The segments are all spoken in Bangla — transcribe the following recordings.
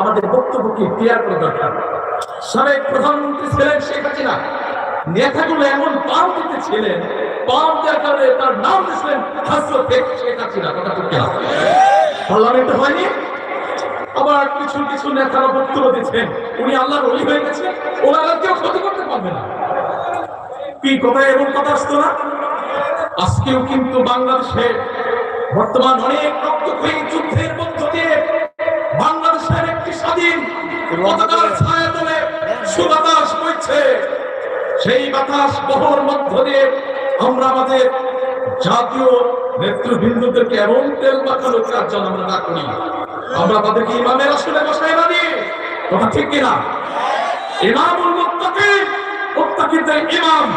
আমাদের বক্তব্যকে ক্লিয়ার করা দরকার। সাবেক প্রধানমন্ত্রী ছিলেন শেখ হাসিনা। নেতাগুলো এমন পাম দিতে ছিলেন দেওয়ার কারণে তার নাম দিয়েছিলেন শেখ হাসিনা। কথা পার্লামেন্টে হয়নি? আবার কিছু কিছু নেতারা বক্তব্য দিচ্ছেন। উনি আল্লাহর অলি হয়ে গেছেন ওনারা কেউ ক্ষতি করতে পারবে না। কি কথা, এমন কথা আসতো না? আজকেও কিন্তু বাংলাদেশে বর্তমান অনেক রক্তক্ষয়ী পতাকার ছায়া তলে সুবাতাস বইছে। সেই বাতাস বহর মধ্য দিয়ে আমরা আমাদের জাতীয় নেতৃবৃন্দদেরকে এমন তেল মাখানো যেন আমরা না করি। আমরা তাদেরকে ইমামের আসলে বসায় না দিয়ে। কথা ঠিক কিনা? ইমামুল মুত্তাকিন মুত্তাকিনদের ইমাম,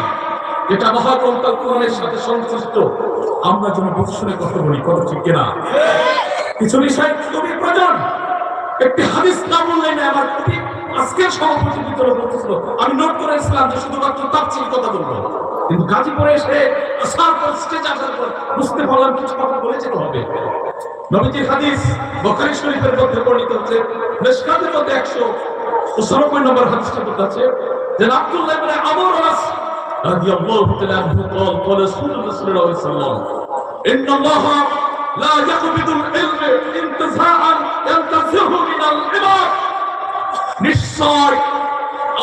এটা মহাগ্রন্থ কোরআনের সাথে সংশ্লিষ্ট। আমরা যেন বুঝে কথা বলি, কথা ঠিক কিনা? কিছু বিষয় খুবই প্রয়োজন। একটি হাদিস না বললে না আমার খুবই আজকের সভাপতি ভিতরে বলতেছিল আমি নোট করে ইসলাম যে শুধুমাত্র তাফসির কথা বলবো কিন্তু গাজীপুরে এসে আসার পর স্টেজ আসার পর বুঝতে পারলাম কিছু কথা বলে যেতে হবে নবীজির হাদিস বখারি শরীফের মধ্যে বর্ণিত হচ্ছে মেশকাতের মধ্যে একশো পঁচানব্বই নম্বর হাদিসটা বলতে আছে যে আব্দুল্লাহ ইবনে আমর আস রাদিয়াল্লাহু তাআলা আনহু قال قال رسول الله صلى الله عليه وسلم ان الله لا يقبض العلم انتزاعا ينتزعه من العباد নিশ্চয়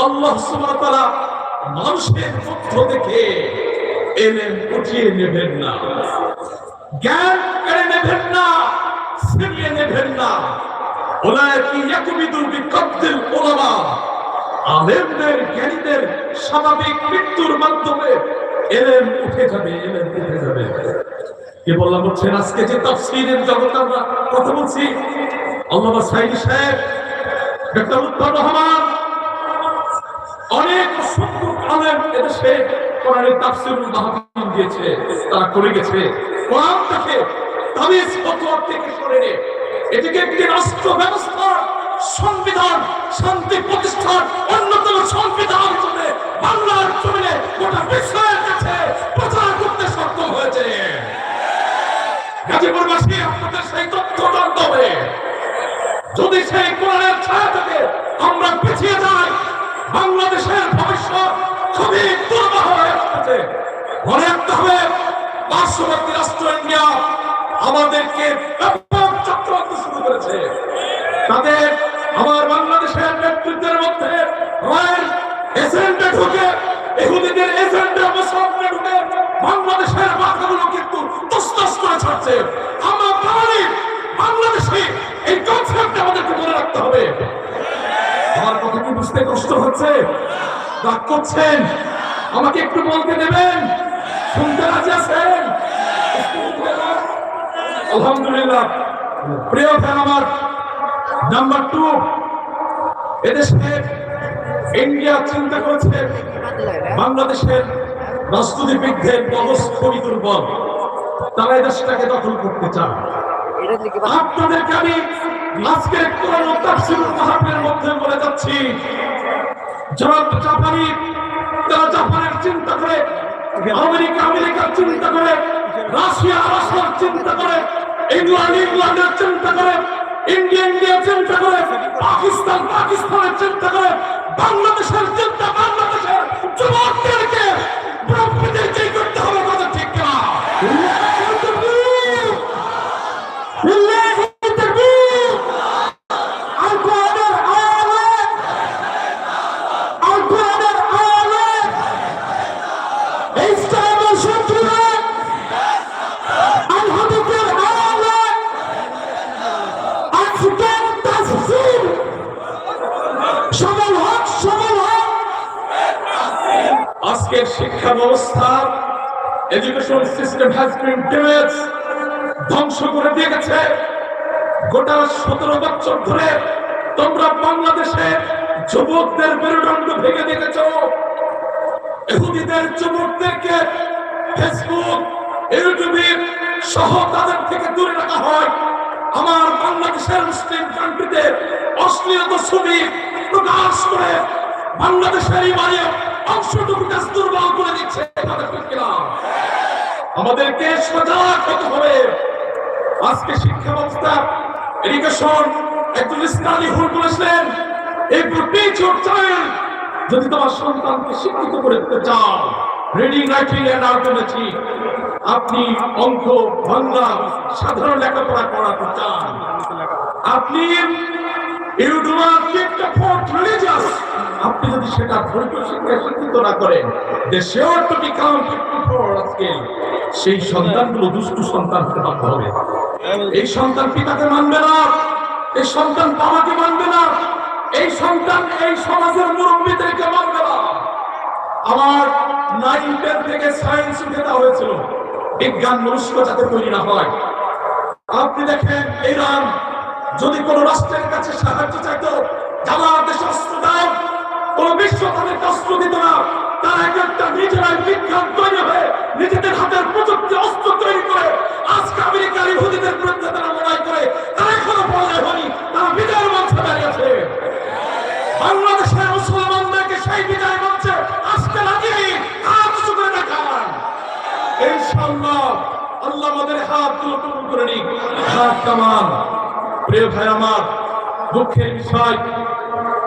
আল্লাহ সুবহানাহু ওয়া তাআলা মানুষের মধ্য থেকে এলেম উঠিয়ে নেবেন না জ্ঞান কেড়ে নেবেন না ছিনিয়ে নেবেন না ওলায়কি ইয়াকুবিদু বিকদ্দিল উলামা আলেমদের জ্ঞানীদের স্বাভাবিক মৃত্যুর মাধ্যমে এলেম উঠে যাবে এলেম উঠে যাবে কে বললাম হচ্ছেন আজকে যে জগতে আমরা কথা বলছি, আল্লামা সাহেব ডক্টর রহমান, অনেক আলেম কোরআনের মাহফিল দিয়েছে, তারা করে গেছে। কোরআন থেকে তাবিজ থেকে এটিকে একটি রাষ্ট্র ব্যবস্থা, সংবিধান, শান্তি প্রতিষ্ঠার অন্যতম সংবিধান হিসেবে বাংলার জমিনে গোটা বিশ্বের কাছে প্রচার করতে সক্ষম হয়েছে। গাজীপুরবাসী আপনাদের সেই তথ্য জানতে হবে। যদি সেই কোরআনের ছায়া থেকে আমরা পিছিয়ে যাই, বাংলাদেশের ভবিষ্যৎ খুবই দুর্বহ হয়ে যাচ্ছে মনে রাখতে হবে, পার্শ্ববর্তী রাষ্ট্র ইন্ডিয়া আমাদেরকে ব্যাপক চক্রান্ত শুরু করেছে। তাদের আমার বাংলাদেশের নেতৃত্বের মধ্যে এজেন্টে ঢুকে ইহুদিদের এজেন্টে মুসলমানে ঢুকে বাংলাদেশের মাথাগুলো কিন্তু তসতস করে ছাড়ছে। আমরা বাঙালি বাংলাদেশে এই কনসেপ্ট আমাদেরকে মনে রাখতে হবে। আমার কথা কি বুঝতে কষ্ট হচ্ছে? রাগ করছেন? আমাকে একটু বলতে দেবেন? শুনতে রাজি আছেন? আলহামদুলিল্লাহ। প্রিয় ফ্যান আমার নাম্বার টু এদেশে ইন্ডিয়া চিন্তা করেছে বাংলাদেশের রাষ্ট্রনীতিবিদদের মগজ খুবই দুর্বল। তারা এদেশটাকে দখল করতে চায়। আপনাদেরকে আমি কোরআন ও মাহফিলের মধ্যে বলে যাচ্ছি। যারা জাপানি তারা জাপানের চিন্তা করে আমেরিকা আমেরিকার চিন্তা করে রাশিয়া রাশিয়ার চিন্তা করে ইংল্যান্ড ইংল্যান্ডের চিন্তা করে ইন্ডিয়া ইন্ডিয়া চিন্তা করে পাকিস্তান পাকিস্তানের চিন্তা করে বাংলাদেশের চিন্তা বাংলাদেশের যুবকদেরকে ব্রহ্মদেরকে education system has been damage ধ্বংস করে দিয়ে গেছে। গোটা সতেরো বছর ধরে তোমরা বাংলাদেশে যুবকদের মেরুদণ্ড ভেঙে দেখেছ ইহুদিদের যুবকদেরকে ফেসবুক ইউটিউবে সহ তাদের থেকে দূরে রাখা হয়। আমার বাংলাদেশের মুসলিম কান্ট্রিতে অশ্লীলতা ছবি প্রকাশ করে বাংলাদেশের এই ইমানের অংশটুকুকে দুর্বল করে দিচ্ছে। তাদের আমাদেরকে সজাগ হতে হবে। আজকে শিক্ষা ব্যবস্থা এডুকেশন একজন ইসলামী হুল বলেছিলেন, এই ইউর চাইল্ড যদি তোমার সন্তানকে শিক্ষিত করে দিতে চাও রিডিং রাইটিং এন্ড আর্থমেটিক আপনি অঙ্ক, বাংলা, সাধারণ লেখাপড়া করাতে চান। আপনি ইউ ডু নট রিলিজিয়াস আপনি যদি সেটা ধর্মীয় শিক্ষায় শিক্ষিত না করেন বিকাম ফর সেই সন্তানগুলো দুষ্টু সন্তান হবে। এই সন্তান পিতাকে মানবে না, এই সন্তান বাবাকে মানবে না, এই সন্তান এই সমাজের মুরব্বীদেরকে মানবে না। আমার নাইন টেন থেকে সায়েন্স উঠে দেওয়া হয়েছিল, বিজ্ঞান মনুষ্য যাতে তৈরি না হয়। আপনি দেখেন এই ইরান যদি কোন রাষ্ট্রের কাছে সাহায্য চাইতো আমার দেশে অস্ত্র দাও বিশ্ব তাদেরকে অস্ত্র দিত না। তারা এক একটা নিজেরাই বিজ্ঞান তৈরি হয়ে নিজেদের হাতের প্রযুক্তি অস্ত্র তৈরি করে আজকে আমেরিকার ইহুদিদের বিরুদ্ধে তারা লড়াই করে। তারা এখনও পরাজয় হয়নি, তারা বিজয়ের মঞ্চে দাঁড়িয়েছে বাংলাদেশের মুসলমানদেরকে সেই বিজয় মঞ্চে আসতে লাগিয়ে হাত উঁচু করে দেখান। ইনশাআল্লাহ, আল্লাহ আমাদের হাতগুলো কবুল করে নিক। হাত কামান। প্রিয় ভাই আমার, দুঃখের বিষয়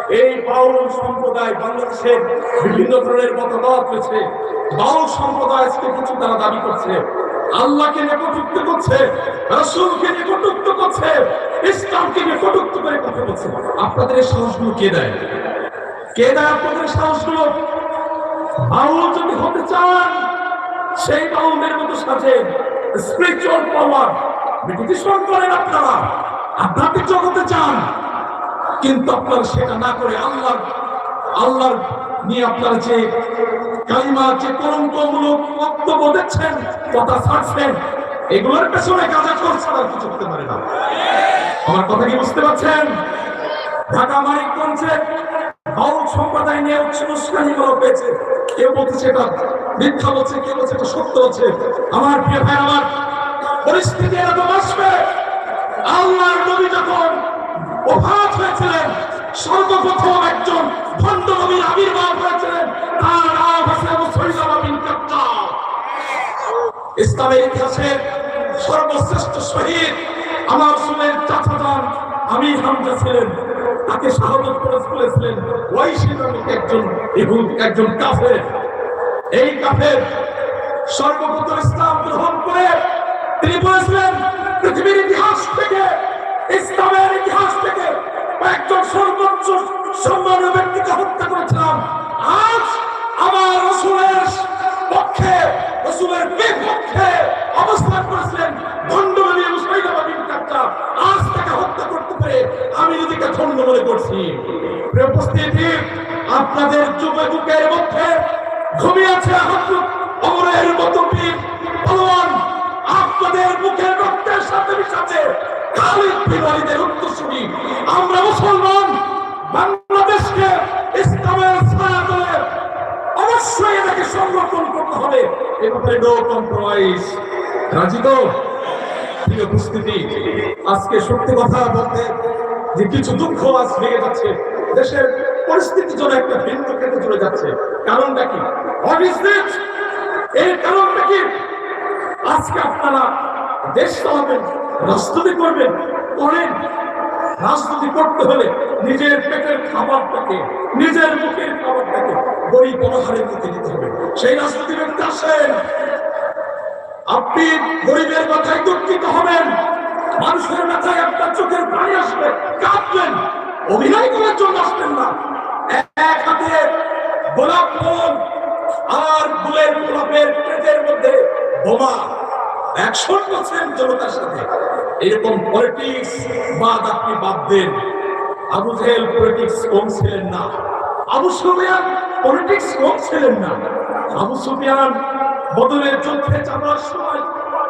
এই বাউল সম্প্রদায় বাংলাদেশের বিভিন্ন ধরনের মতামত রয়েছে। বাউল সম্প্রদায় আজকে কিছু তারা দাবি করছে। আল্লাহকে নিয়ে কটুক্ত করছে, রসুলকে নিয়ে কটুক্ত করছে, ইসলামকে নিয়ে করে কথা বলছে। আপনাদের এই সাহসগুলো কে দেয়? কে দেয় আপনাদের সাহসগুলো? বাউল যদি হতে চান, সেই বাউলের মতো সাথে স্পিরিচুয়াল পাওয়ার মেডিটেশন করেন আপনারা। আধ্যাত্মিক জগতে চান। কিন্তু আপনারা সেটা না করে আল্লাহ আল্লাহর নিয়ে আপনারা যে কালিমা, যে কলঙ্কমূলক বক্তব্য দিচ্ছেন কথা ছাড়ছেন, এগুলোর পেছনে কাজা করছে আর কিছু হতে পারে না। আমার কথা কি বুঝতে পারছেন? ঢাকা মানিকগঞ্জে বাউল সম্প্রদায় নিয়ে বলছে বলছে এটা সত্য হচ্ছে আমার পরিস্থিতি আল্লাহর নবী যখন ওফাত হয়েছিলেন। সর্বপ্রথম একজন ভণ্ড নবীর আবির্ভাব হয়েছিলেন, তার নাম আবু সৈয়দ বিন কাত্তাব। ইসলামের ইতিহাসে সর্বশ্রেষ্ঠ শহীদ আমার সুলের চাচা যান আমি হামজা ছিলেন। তাকে শাহাদত করে বলেছিলেন ওয়াইসি নামক একজন ইহুদ, একজন কাফের। এই কাফের সর্বপ্রথম ইসলাম গ্রহণ করে তিনি বলেছিলেন, পৃথিবীর ইতিহাস থেকে ইসলামের ইতিহাস থেকে একজন সর্বোচ্চ সম্মানীয় ব্যক্তিকে হত্যা করেছিলাম। আজ আমার রসুলের পক্ষে, রসুলের বিপক্ষে অবস্থান করেছিলেন ভণ্ডমণি মুসাইদাবাদী কাট্টা আজ তাকে হত্যা করতে পেরে আমি নিজেকে ধন্য মনে করছি। উপস্থিতি, আপনাদের যুগে মধ্যে ঘুমিয়ে আছে অমরের মতো বীর আপনাদের মুখের রক্তের সাথে মিশাচ্ছে খালিদ বিবাহীদের উত্তরসূরি। আমরা মুসলমান, বাংলাদেশকে ইসলামের ছায়া তলে অবশ্যই এটাকে সংরক্ষণ করতে হবে। এ ব্যাপারে নো কম্প্রোমাইজ রাজি তো? প্রিয় আজকে সত্যি কথা বলতে যে কিছু দুঃখ আজ লেগে যাচ্ছে। দেশের পরিস্থিতি যেন একটা বিন্দু কেটে চলে যাচ্ছে। কারণটা কি? এর কারণটা কি? আজকে আপনারা দেশ চালাবেন। রাজনীতি করবেন। করেন রাজনীতি করতে হলে নিজের পেটের খাবারটাকে, নিজের মুখের খাবারটাকে গরিব অনাহারের মুখে দিতে হবে। সেই রাজনীতি ব্যক্তি আসেন। আপনি গরিবের কথায় দুঃখিত হবেন। মানুষের মাথায় আপনার চোখের পানি আসবে কাঁদবেন অভিনয় করার জন্য আসবেন না। এক হাতে গোলাপ ফুল আর ফুলের গোলাপের পেটের মধ্যে বোমা। অ্যাকশন করছেন জনতার সাথে। এরকম পলিটিক্স বাদ আপনি বাদ দেন। আবু জেহেল পলিটিক্স কম ছিলেন না। আবু সুফিয়ান পলিটিক্স কম ছিলেন না। আবু সুফিয়ান বদলের যুদ্ধে যাওয়ার সময়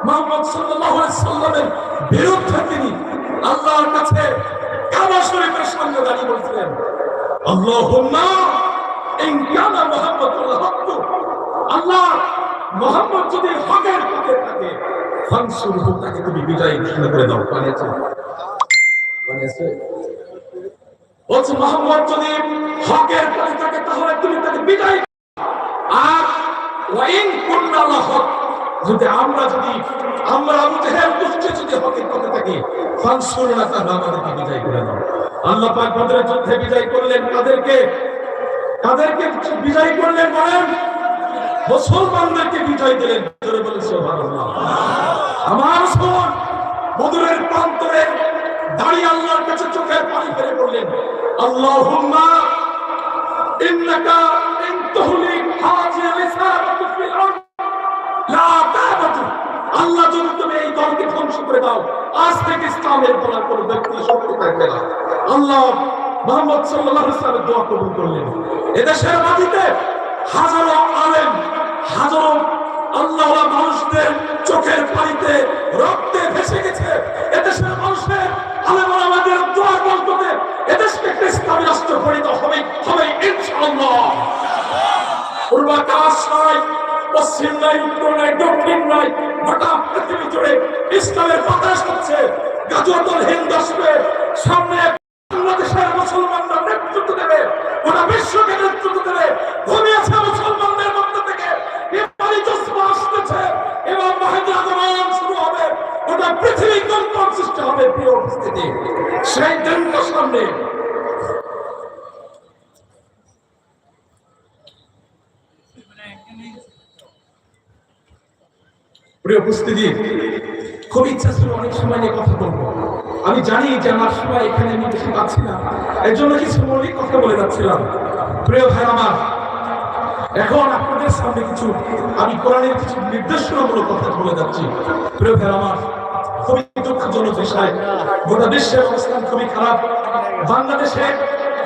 মোহাম্মদ সাল্লাল্লাহু আলাইহি সাল্লামের বিরুদ্ধে তিনি আল্লাহর কাছে কাবা শরীফের সামনে দাঁড়িয়ে বলছিলেন, আল্লাহুম্মা ইন কানা মুহাম্মাদুল হক। আল্লাহ মোহাম্মদ যদি হকের পথে থাকে ফানসুরহু তাকে তুমি বিজয়ী ঘোষণা করে দাও। বানিয়েছে বানিয়েছে বলছে, মোহাম্মদ যদি হকের পথে থাকে, তাহলে তুমি তাকে বিজয়ী আর ওয়াইন কুন্নাল্লাহ হক, যদি আমরা যদি, আমরা আবু জেহেল দুষ্টে যদি হকের পথে থাকি ফানসুরনা তাহলে আমাদেরকে বিজয় করে দাও। আল্লাহ পাক বদরের যুদ্ধে বিজয় করলেন তাদেরকে কাদেরকে বিজয় করলেন বলেন? মুসলমানদেরকে বিজয় দিলেন, জোরে বলে আমার শোন, বদরের প্রান্তরে দাঁড়িয়ে আল্লাহর কাছে চোখের পানি ফেলে পড়লেন আল্লাহুম্মা ইন্নাকা ইন তুহলিক হাজির রিসালাতু ফিল আরদ। লা আল্লাহ যদি তুমি এই দলকে ধ্বংস করে দাও, আজ থেকে ইসলামের বলার কোনো ব্যক্তি শক্তি থাকবে না আল্লাহ মোহাম্মদ সাল্লাল্লাহু আলাইহি ওয়াসাল্লামের দোয়া কবুল করলেন। এদেশের মাটিতে হাজারো আলেম, হাজারো আল্লাহ মানুষদের চোখের পানিতে রক্তে ভেসে গেছে। এদেশের মানুষের আলেম আমাদের দোয়া বলতে এদেশকে একটা ইসলামী রাষ্ট্র পরিণত হবে হবে ইনশাআল্লাহ। পূর্বাকাশ নাই, পশ্চিম নাই, উত্তর নাই, দক্ষিণ নাই, গোটা পৃথিবী জুড়ে ইসলামের বাতাস হচ্ছে। গাজুয়াতুল হিন্দ সামনে উপস্থিতি। খুব ইচ্ছা ছিল অনেক সময় নিয়ে কথা বলব। আমি জানি যে আমার সময় এখানে আমি বেশি পাচ্ছি না। এর জন্য কিছু মৌলিক কথা বলে যাচ্ছিলাম। প্রিয় ভাই আমার, এখন আপনাদের সামনে কিছু, আমি কোরআনের কিছু নির্দেশনামূলক কথা বলে যাচ্ছি। প্রিয় ভাই আমার, খুবই দুঃখজনক বিষয়। গোটা বিশ্বের অবস্থান খুবই খারাপ। বাংলাদেশে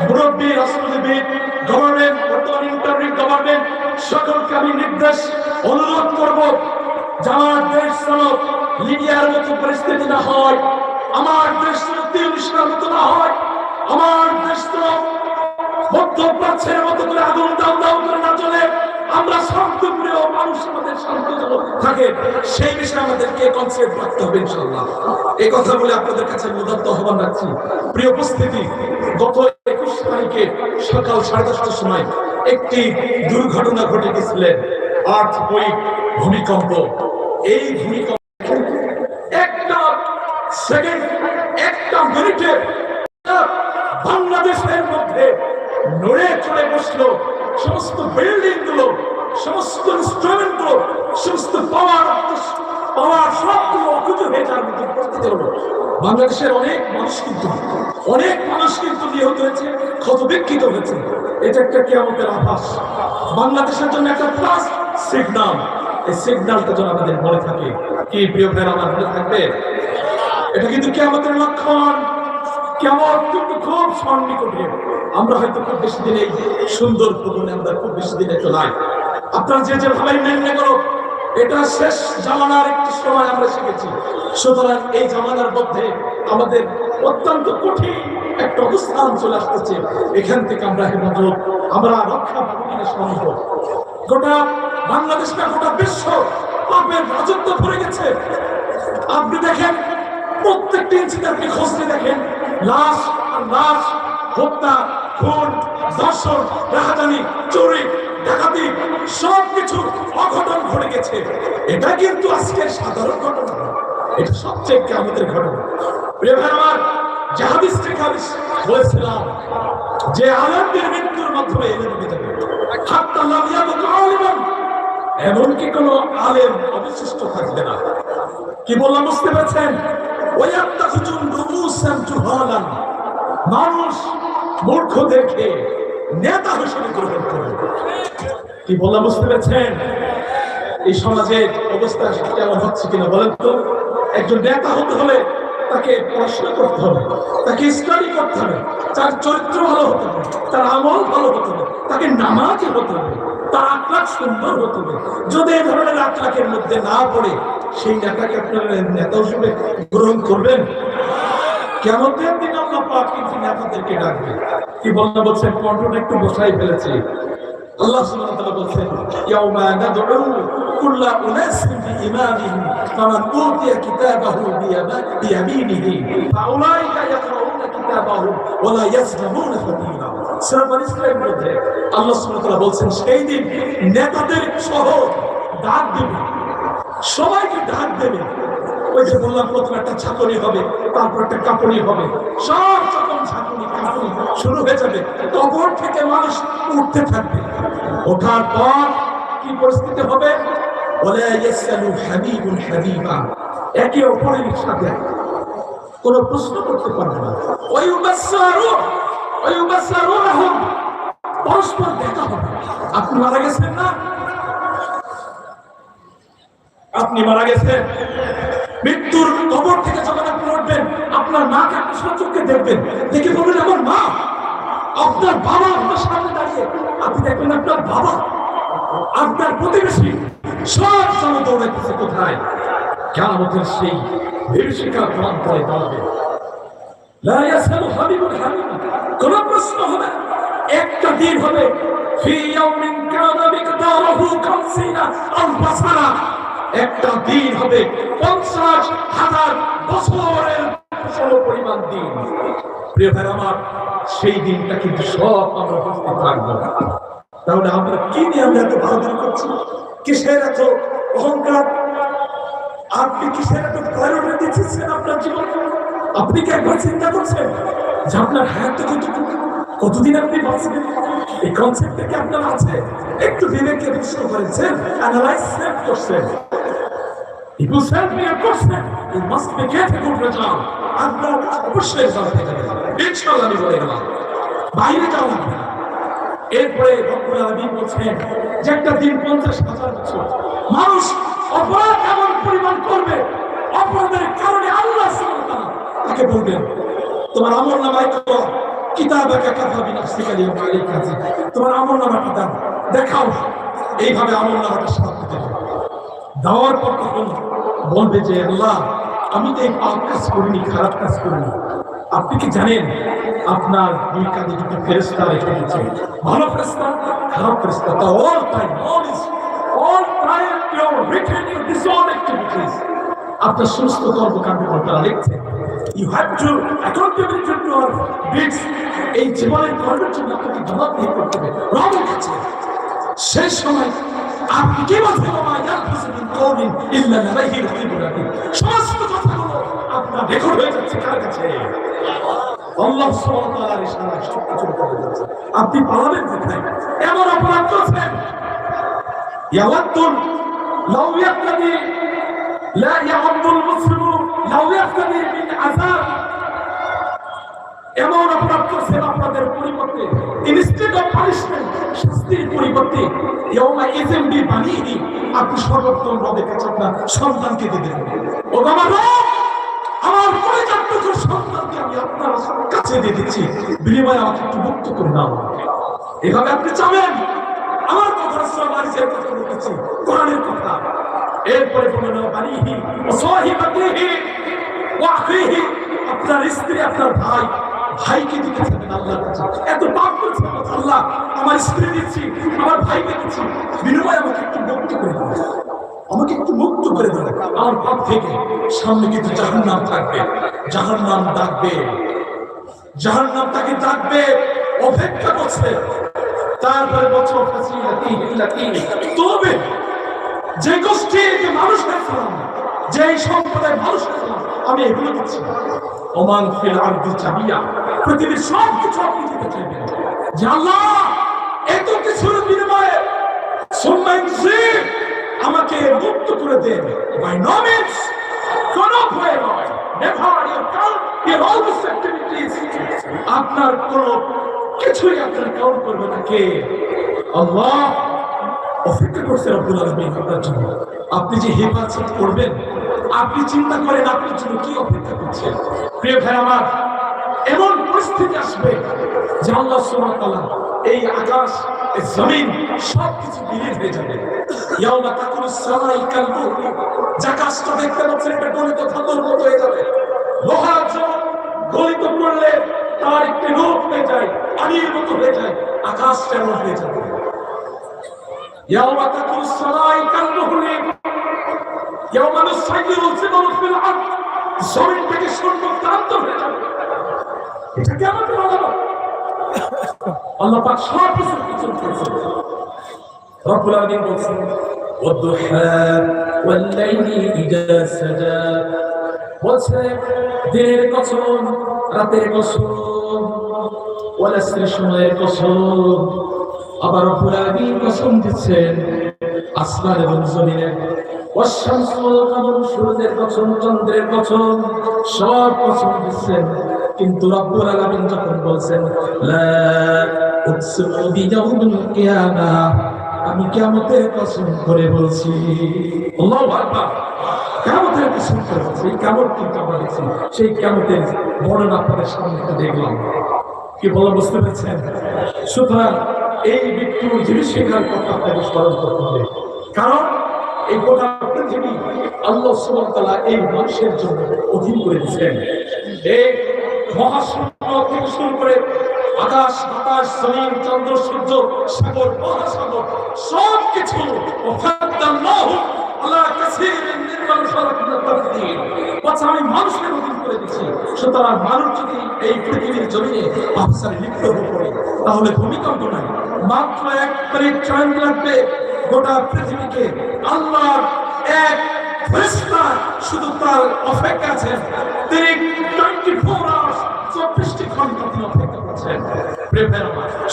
মুরব্বী রাষ্ট্রনীতিবিদ গভর্নমেন্ট বর্তমান ইন্টারনেট গভর্নমেন্ট সকলকে আমি নির্দেশ অনুরোধ করব যার দেশ লিবিয়ার মতো পরিস্থিতি না হয়, আমার দেশ যেন মতো না হয়, আমার দেশ মতো করে আগুন করে না চলে। আমরা মানুষ আমাদের থাকে, সেই বিষয়ে আমাদেরকে কনসেপ্ট রাখতে হবে ইনশাল্লাহ এই কথা বলে আপনাদের কাছে মুদাত্ত আহ্বান রাখছি। প্রিয় উপস্থিতি, গত একুশ তারিখে সকাল সাড়ে দশটার সময় একটি দুর্ঘটনা ঘটে গেছিলেন আর্থ ভূমিকম্প। এই ভূমিকম্প একটা সেকেন্ড একটা মিনিটে বাংলাদেশের মধ্যে নড়ে চলে বসল সমস্ত বিল্ডিংগুলো সমস্ত ইনস্ট্রুমেন্টগুলো সমস্ত পাওয়ার পাওয়ার সবগুলো অকুত হয়ে যাওয়ার মতো পরিস্থিতি হলো। বাংলাদেশের অনেক মানুষ কিন্তু, অনেক মানুষ কিন্তু নিহত হয়েছে ক্ষত বিক্ষিত হয়েছে। এটা একটা কেমতের আভাস। বাংলাদেশের জন্য একটা প্লাস সিগনাল এই সিগন্যালটা যেন আমাদের মনে থাকে। কি প্রিয় ভাইয়ের, আমার মনে থাকবে? এটা কিন্তু কেমতের লক্ষণ। কেমন কিন্তু খুব সন্নিকটে। আমরা হয়তো খুব বেশি দিনে সুন্দর ভবনে আমরা খুব বেশি দিনে নাই। আপনারা যে যে ভাবে মেনে করো এটা শেষ জামানার একটি সময় আমরা শিখেছি। সুতরাং এই জামানার মধ্যে আমাদের অত্যন্ত কঠিন একটা অবস্থান চলে আসতেছে। এখান থেকে আমরা হেফাজত, আমরা রক্ষা পাবো কিনা সম্ভব গোটা বাংলাদেশ না, গোটা বিশ্ব পাপের রাজত্ব ভরে গেছে। আপনি দেখেন, প্রত্যেকটি ইঞ্চিতে আপনি খোঁজতে দেখেন। লাশ আর লাশ, হত্যা, খুন, ধর্ষণ, রাহাজানি, চুরি, ডাকাতি সব কিছু অঘটন ঘটে গেছে। এটা কিন্তু আজকের সাধারণ ঘটনা। এটা সবচেয়ে আমাদের ঘটনা। প্রিয় ভাই আমার, জাহাদিস আমি বলেছিলাম যে আলমদের মৃত্যুর মাধ্যমে এলে ঢুকে যাবে হাত্তা লাম ইয়াবকা আলিমান এমনকি কোনো আলেম অবশিষ্ট থাকবে না। কি বললাম বুঝতে পারছেন? ওয়াত্তাখুজুন রুউসান জুহালান। মানুষ মূর্খ দেখে নেতা হিসেবে গ্রহণ করবে কি বললাম বুঝতে পেরেছেন? এই সমাজের অবস্থা কেমন হচ্ছে কিনা বলেন তো? একজন নেতা হতে হলে তাকে পড়াশোনা করতে হবে, তাকে স্টাডি করতে হবে, তার চরিত্র ভালো হতে হবে, তার আমল ভালো হতে হবে, তাকে নামাজ হতে হবে। তার আখলাখ সুন্দর যদি এই ধরনের সেই গ্রহণ কেমন আল্লাহ পাক বলছেন? কণ্ঠটা একটু বসাই ফেলেছে। আল্লাহ সুবহানাহু মধ্যে আল্লাহ তাআলা বলছেন, সেই দিন নেতাদের সহ ডাক দিবে। সবাইকে ডাক দেবে। ওই যে বললাম, প্রথম একটা ছাপনি হবে, তারপর একটা কাপড়ি হবে। সব যখন ছাপনি কাপড়ি শুরু হয়ে যাবে। কবর থেকে মানুষ উঠতে থাকবে। ওঠার পর কি পরিস্থিতি হবে? বলে ইয়াসালু হাবিবুল হাবিবা। একে অপরের সাথে কোনো প্রশ্ন করতে পারবে না। ওই উবাসারু ওই উবাসারুনাহুম পরস্পর দেখা হবে আপনি মারা গেছেন না আপনি মারা গেছেন মৃত্যুর কবর থেকে যখন আপনি উঠবেন আপনার মাকে আপনি সচক্ষে দেখবেন দেখে বলবেন আমার মা আপনার বাবা আপনার সামনে দাঁড়িয়ে আপনি দেখবেন আপনার বাবা আপনার প্রতিবেশী সব সময় দৌড়াইতেছে কোথায় কেমতের সেই বিভীষিকা প্রান্তরে দাঁড়াবে لا يسأل حبيب حبيب হবে। ফি ইয়াউমিন কানা মিকদারুহু 50 একটা দিন হবে 50 হাজার বছরের পরিমাণ দিন। প্রিয় ভাই আমার, সেই দিনটা কিন্তু সব আমরা তাহলে আমরা কি নিয়ে আমরা এত করছি? কিসের এত অহংকার? আপনি কিসের এত প্রায়োরিটি দিচ্ছেন আপনার জীবন? আপনি কি একবার চিন্তা করছেন যে আপনার হায়াতটা কিন্তু কতদিন আপনি বাঁচবেন? এই কনসেপ্টটা কি আপনার আছে? একটু বিবেকে প্রশ্ন করেছেন। অ্যানালাইজ করছেন. আপনার অবশ্যই আমি বাইরে এরপরে যে একটা দিন পঞ্চাশ বছর। মানুষ অপরাধ এমন পরিমাণ করবে, অপরাধের কারণে আল্লাহ তাকে বলবেন, তোমার আমল নামায় কিতাব হাসিব। তোমার আমল নামাটা দাও, দেখাও। এইভাবে আমল নামাটা সাথে দেবে দেওয়ার পর তখন বলবে যে, আল্লাহ, আমি তো এই পাপ কাজ করিনি, খারাপ কাজ করিনি। আপনি কি জানেন, আপনার দুই কাঁধে দুটি ফেরেস্তা রেখে দিচ্ছে ভালো ফেরেস্তা খারাপ ফেরেস্তা তা all time all is all time written this all activities আপনার সমস্ত কর্মকাণ্ড তারা লিখছে টু অ্যাকাউন্টেবিলিটি টু আর বিটস এই জীবনের কর্মের জন্য আপনাকে জবাবদিহি করতে হবে। রবের কাছে শেষ সময় আপনি কি মিন কওলিন ইল্লা রাকিবুন আতীদ সমস্ত কথাগুলো আপনার রেকর্ড হয়ে যাচ্ছে কার কাছে? আল্লাহ সুবহানাহু ওয়া যাচ্ছে। আপনি পালাবেন কোথায়? এমন অপরাধ করছেন। লাউ লা ইয়াওয়াদ্দুল মুসলিমু মিন এমন অপরাধ করছেন আপনাদের পরিবর্তে। ইনস্টেড অফ পানিশমেন্ট শাস্তির পরিবর্তে ইয়মা এজেম্বি বানিয়ে আপনি সর্বোত্তম রবের কাছে আপনার সন্তানকে দিয়ে দেবেন ও বাবা রব, আমার পরিচালিত সন্তানকে আমি আপনার কাছে দিয়ে দিচ্ছি বিনিময়ে আমাকে একটু মুক্ত করে দাও। এভাবে আপনি চাবেন? আমার কথা সব আরিসের কথা বলতেছি কোরআনের কথা। এরপরে বলুন বানিহি ও সাহিবাতিহি ওয়া আপনার স্ত্রী, আপনার ভাই, ভাইকে দিতে থাকেন আল্লাহর কাছে। এত পাপ করছে আল্লাহ, আমার স্ত্রী দিচ্ছি, আমার ভাইকে দিচ্ছি। বিনিময়ে আমাকে একটু মুক্ত করে দাও। আমাকে একটু মুক্ত করে দাও। আমার পাপ থেকে সামনে কিন্তু জাহান্নাম থাকবে। জাহান্নাম ডাকবে। জাহান্নাম তাকে ডাকবে, অপেক্ষা করছে। তারপরে বছর তবে যে গোষ্ঠী মানুষ হয়েছিলাম যে সম্প্রদায় মানুষ হয়েছিলাম আমি এগুলো দিচ্ছি। ওমান, ফিল আরদি, জামিয়া, পৃথিবীর সব কিছু আপনি দিতে চাইবেন। যে আল্লাহ, এত কিছুর বিনিময়ে আমাকে মুক্ত করে দেন। বাই নো মিনস কোন ভয় নয়। নেভার অল দিস অ্যাক্টিভিটিস আপনার কোন কিছুই আপনার কাউন্ট করবে না। কে? আল্লাহ। অপেক্ষা করছে রব্বুল আপনার জন্য। আপনি যে হেফাজত করবেন, আপনি চিন্তা করেন আপনার জন্য কি অপেক্ষা করছেন। প্রিয় ভাই আমার, এমন পরিস্থিতি আসবে যে আল্লাহ সুবহানাহু এই আকাশ জমিন সবকিছু বিলীন হয়ে যাবে। ইয়াউমা তাকুনু সামাই কালবু আকাশটা দেখতে পাচ্ছেন এটা গলিত খাতর মতো হয়ে যাবে। জল গলিত করলে তার একটি রূপ হয়ে যায়, পানির মতো হয়ে যায়, আকাশ হয়ে যাবে। يوم تكون السماء كالمهل يوم نسير الجبال في الارض জমিন থেকে শূন্য ক্রান্ত হয়ে যাবে এটা কেমন আলাদা আল্লাহ পাক সব কিছু কিছু করেছেন রব্বুল আলামিন বলছেন والضحى والليل إذا سجى বলছে দিনের কসম রাতের কসম ওয়ালাসের সময়ের কসম আবার অপরাধী আলামিন দিচ্ছেন, আসমান এবং জমিনের সব দিচ্ছেন। কিন্তু যখন বলছেন আমি কেমতের কসম করে বলছি। আল্লাহু আকবার। কসম করে বলছি। কিয়ামত কিন্তু আমরা দেখছি। সেই কিয়ামতের বর্ণনা সামনে দেখলাম। কি বলা বুঝতে পেরেছেন? সুতরাং এই মৃত্যু জিনিস শেখার কথা আপনাকে স্মরণ করতে হবে। কারণ এই গোটা পৃথিবী আল্লাহ সুবহানাহু এই মানুষের জন্য অধীন করে দিয়েছেন। এই মহাশূন্য থেকে শুরু করে আকাশ, বাতাস, জমিন, চন্দ্র, সূর্য, সাগর, মহাসাগর সব কিছু আমি মানুষের অধীন করে দিচ্ছি সুতরাং মানুষ যদি এই পৃথিবীর জমিনে লিপ্ত হয়ে পড়ে তাহলে ভূমিকম্প নাই। মাত্র এক মিনিট টাইম লাগবে গোটা পৃথিবীকে। আল্লাহর এক শুধু তার অপেক্ষা আছেন। তিনি টোয়েন্টি ফোর আওয়ার্স চব্বিশটি ঘণ্টা তিনি অপেক্ষা করছেন।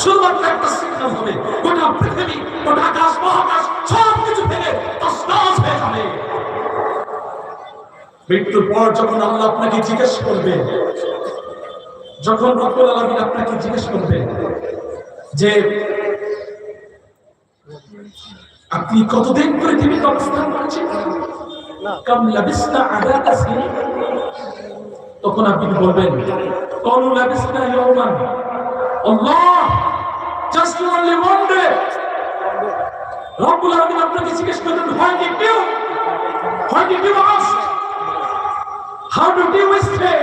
শুধুমাত্র একটা সিগন্যাল হবে। গোটা পৃথিবী, গোটা আকাশ, মহাকাশ সব কিছু ফেলে তসনস হয়ে যাবে। মৃত্যুর পর যখন আল্লাহ আপনাকে জিজ্ঞেস করবে, যখন রব্বুল আলামিন আপনাকে জিজ্ঞেস করবে যে আপনি কতদিন পৃথিবীতে অবস্থান করেছেন? কাম লাবিসনা তখন আপনি বলবেন? কলু লাবিসনা ইয়াওমান আল্লাহ জাস্ট অনলি ওয়ান ডে রব্বুল আলামিন আপনাকে জিজ্ঞেস করবেন why did you why did you ask how do you stay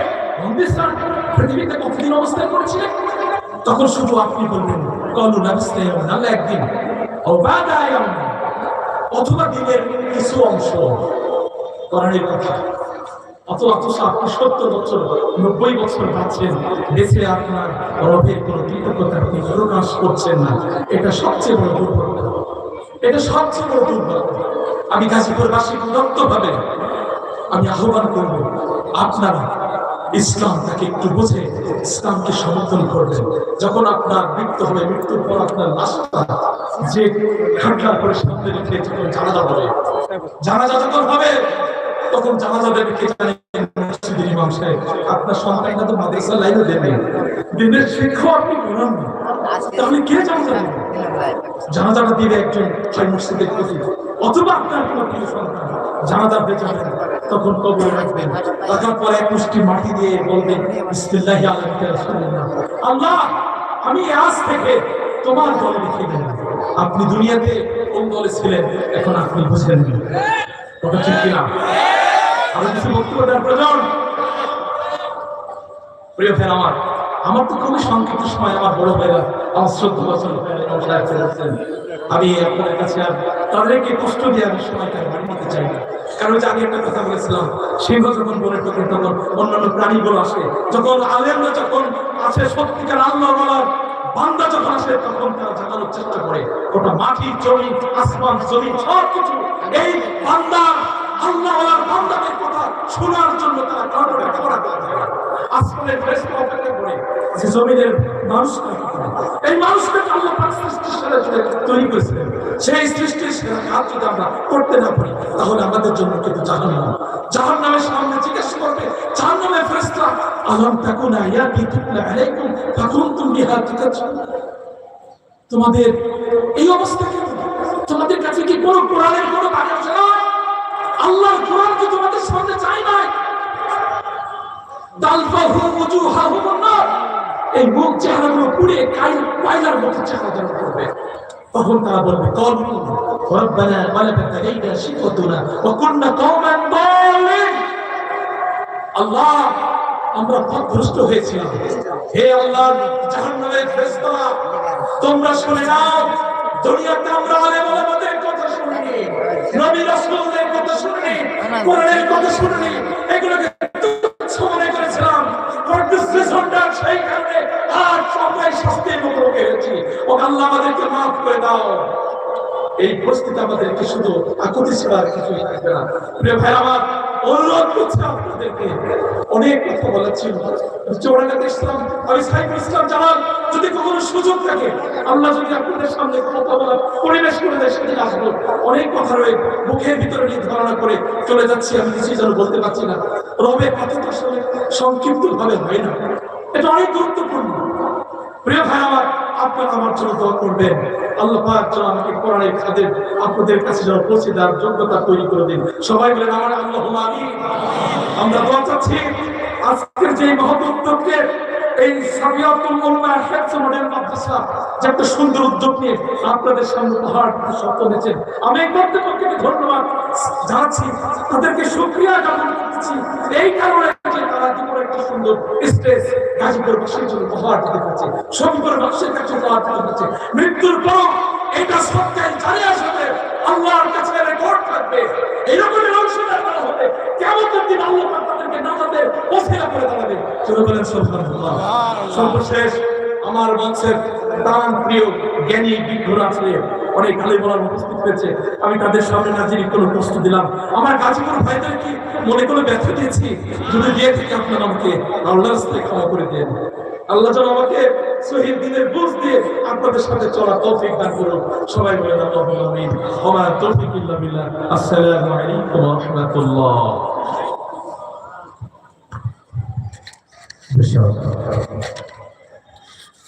on this earth পৃথিবীতে কতদিন অবস্থান করেছিলেন? তখন শুধু আপনি বলবেন কলু ইয়াওমান আল্লাহ একদিন ও বাদা ইয়াওমান অথবা দিনের কিছু অংশ কোরআনের কথা। অথবা অথচ আপনি সত্তর বছর, নব্বই বছর পাচ্ছেন দেশে আপনার রবের কোন কৃতজ্ঞতা আপনি প্রকাশ করছেন না। এটা সবচেয়ে বড় দুর্ভাগ্য। এটা সবচেয়ে বড় দুর্ভাগ্য। আমি গাজীপুরবাসী বিরক্ত ভাবে আমি আহ্বান করব, আপনারা ইসলাম তাকে একটু বুঝে, ইসলামকে সমর্থন করবেন যখন আপনার মৃত্যু হবে, মৃত্যুর পর আপনার লাশটা যে খাটলার করে সামনে রেখে যখন জানাজা হবে, জানাজা যখন হবে, তখন জানাজা দেবে কে জানে আপনার সন্তানটা দেবে। আপনি তাহলে কে দেবে? একজন ছয় অথবা আপনার সন্তান। জানাজা যাবেন তখন কবর রাখবেন। রাখার পর এক মাটি দিয়ে বলবেন রাসূলুল্লাহ। আল্লাহ, আমি আজ থেকে তোমার আপনি দুনিয়াতে কোন দলে ছিলেন, এখন আপনি বুঝেন কথা ঠিক কিনা? আমি কিছু বক্তব্য দেওয়ার প্রয়োজন? প্রিয় আমার আমার তো খুবই সংক্ষিপ্ত সময়, আমার বড় ভাইরা আমার শ্রদ্ধা বছর আমি আপনাদের কাছে আর তাদেরকে কষ্ট দিয়ে আমি সময়টা নিতে চাই না। কারণ যে আমি একটা কথা বলেছিলাম, সিংহ যখন বলে তখন তখন অন্যান্য প্রাণীগুলো আসে। যখন আলেমরা যখন আসে, সত্যিকার আল্লাহ বলার বান্দা যখন আসে, তখন তারা জানানোর চেষ্টা করে, ওটা মাটি, জমি, আসমান, জমি সব কিছু এই বান্দা আল্লাহ বলার বান্দাদের কথা শোনার জন্য তারা কারণে করা আসমানের অপেক্ষা করে যে জমিনের এই মানুষকে আল্লাহ তৈরি করেছিলেন সেই সৃষ্টির কাজ যদি আমরা করতে না পারি, তাহলে আমাদের জন্য কিন্তু জাহান্নাম। জাহান্নামের সামনে করবে আলম তুতলা আলাইকুম ফাকুনতুম বিহা তুকাজ্জিবুন তোমাদের এই অবস্থা তোমাদের কাছে কি কোনো কোরআনের কোনো বাণী আছে? না আল্লাহর কোরআন কি তোমাদের সামনে চাই নাই? তালফাহু এই মুখ চেহারাগুলো পুড়ে কাই কয়লার মতো চেহারা যেন করবে। তখন তারা বলবে কলু আল্লাহ, আমরা পথভ্রষ্ট হয়েছিলাম। হে আল্লাহ, জাহান্নামের ফেরেশতারা, তোমরা শুনে নাও, দুনিয়াতে আমরা আলেম ওলামাদের কথা শুনিনি, নবী রাসূলদের কথা শুনিনি, কোরআনের কথা শুনিনি, এগুলোকে That সেই কারণে আর সবাই শাস্তির মুখোমুখি হয়েছি ও আল্লাহ আমাদেরকে মাফ করে দাও। এই পরিস্থিতি আমাদেরকে শুধু আকুতি ছাড়া আর কিছুই থাকবে না। প্রিয় ভাই আমার অনুরোধ করছি আপনাদেরকে। অনেক কথা বলার ছিল ইসলাম, আমি সাইফুল ইসলাম জানান, যদি কখনো সুযোগ থাকে, আল্লাহ যদি আপনাদের সামনে কথা বলার পরিবেশ করে দেয়, সেদিন আসব। অনেক কথা রয়ে মুখের ভিতরে নিয়ে ধারণা করে চলে যাচ্ছি, আমি কিছুই যেন বলতে পারছি না। রবে কথাটা আসলে সংক্ষিপ্ত ভাবে হয় না। এটা অনেক গুরুত্বপূর্ণ। প্রিয় ভাই আমার, আপনারা আমার জন্য দোয়া করবেন। আল্লাহ পাক যেন আমাকে খাদের আপনাদের কাছে যেন পৌঁছে দেওয়ার যোগ্যতা তৈরি করে দিন। সবাই বলেন, আমার আল্লাহ আমরা দোয়া চাচ্ছি, আজকের যে মহৎ উদ্যোগকে এই মাদ্রাসা যে একটা সুন্দর উদ্যোগ নিয়ে আপনাদের সামনে দিতে সক্ষম হয়েছেন আমি কর্তৃপক্ষকে ধন্যবাদ জানাচ্ছি। তাদেরকে শুকরিয়া জ্ঞাপন করতেছি এই কারণে মৃত্যুর পর এটা সত্যের জানিয়ে আসবে। আল্লাহর কাছে রেকর্ড থাকবে। এরকমই অংশীদার করা হবে। কেমন দিন আল্লাহ তাদেরকে নাজাতের ওসিলা করে দাঁড়াবে। চলে বলেন সর্বশেষ আমার মঞ্চের দান প্রিয় জ্ঞানী বিজ্ঞরা আছে অনেক আলী বলার উপস্থিত হয়েছে। আমি তাদের সামনে নাজির কোনো প্রশ্ন দিলাম। আমার গাজীপুর ভাইদের কি মনে কোনো ব্যথা দিয়েছি? যদি দিয়ে থেকে আপনারা আমাকে আল্লাহর রাস্তায় ক্ষমা করে দেন। আল্লাহ যেন আমাকে শহীদ দিনের বুঝ দিয়ে আপনাদের সাথে চলা তৌফিক দান করুন। সবাই বলেন আল্লাহুম্মা আমিন। ওয়া মা তৌফিক ইল্লা বিল্লাহ। আসসালামু আলাইকুম ওয়া রাহমাতুল্লাহ।